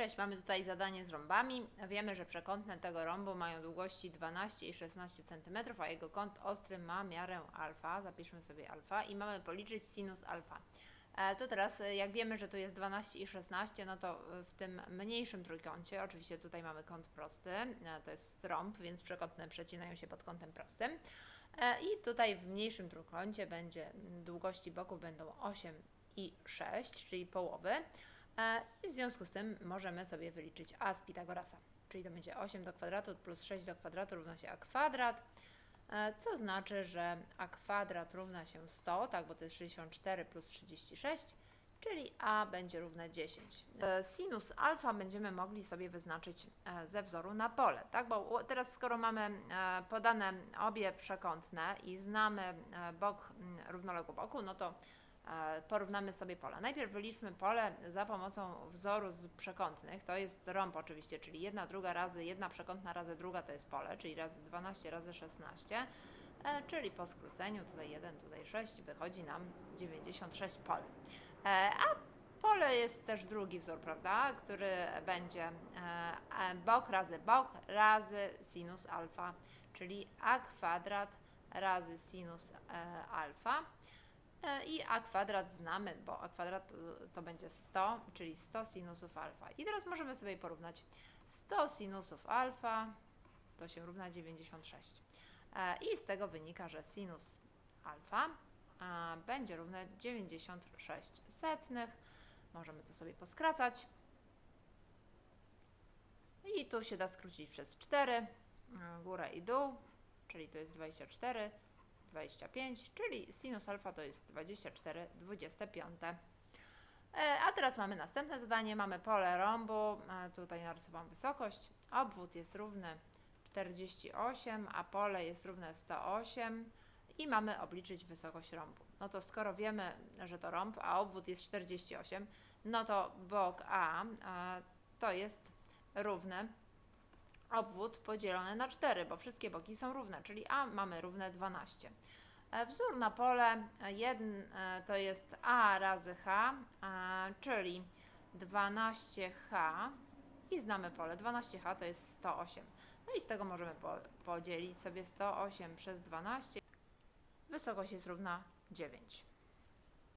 Cześć, mamy tutaj zadanie z rąbami. Wiemy, że przekątne tego rąbu mają długości 12 i 16 cm, a jego kąt ostry ma miarę alfa. Zapiszmy sobie alfa i mamy policzyć sinus alfa. E, To teraz, e, jak wiemy, że tu jest 12 i 16, no to e, w tym mniejszym trójkącie, oczywiście tutaj mamy kąt prosty, to jest rąb, więc przekątne przecinają się pod kątem prostym. I tutaj w mniejszym trójkącie będzie długości boków będą 8 i 6, czyli połowy. W związku z tym możemy sobie wyliczyć a z Pitagorasa. Czyli to będzie 8 do kwadratu plus 6 do kwadratu równa się a kwadrat, e, co znaczy, że a kwadrat równa się 100, tak, bo to jest 64 plus 36, czyli a będzie równe 10. E, Sinus alfa będziemy mogli sobie wyznaczyć e, ze wzoru na pole, tak, bo teraz skoro mamy podane obie przekątne i znamy bok mm, równoległy boku, no to porównamy sobie pola. Najpierw wyliczmy pole za pomocą wzoru z przekątnych. To jest rąb oczywiście, czyli jedna druga razy jedna przekątna razy druga to jest pole, czyli razy 12 razy 16, e, czyli po skróceniu tutaj 1, tutaj 6 wychodzi nam 96 pole. E, a pole jest też drugi wzór, prawda, który będzie e, bok razy bok razy sinus alfa, czyli a kwadrat razy sinus alfa. E, I a kwadrat znamy, bo a kwadrat y, to będzie 100, czyli 100 sinusów alfa. I teraz możemy sobie porównać 100 sinusów alfa to się równa 96. E, I z tego wynika, że sinus alfa e, będzie równe 96 setnych. Możemy to sobie poskracać. I tu się da skrócić przez 4, e, górę i dół, czyli to jest 24. 25, czyli sinus alfa to jest 24 25. E, A teraz mamy następne zadanie. Mamy pole rąbu. E, Tutaj narysowałam wysokość. Obwód jest równy 48, a pole jest równe 108 i mamy obliczyć wysokość rąbu. No to skoro wiemy, że to rąb, a obwód jest 48, no to bok A e, to jest równy obwód podzielony na 4, bo wszystkie boki są równe, czyli A mamy równe 12. E, Wzór na pole 1 to jest A razy H, e, czyli 12H i znamy pole. 12H to jest 108. No i z tego możemy po, podzielić sobie 108 przez 12. Wysokość jest równa 9.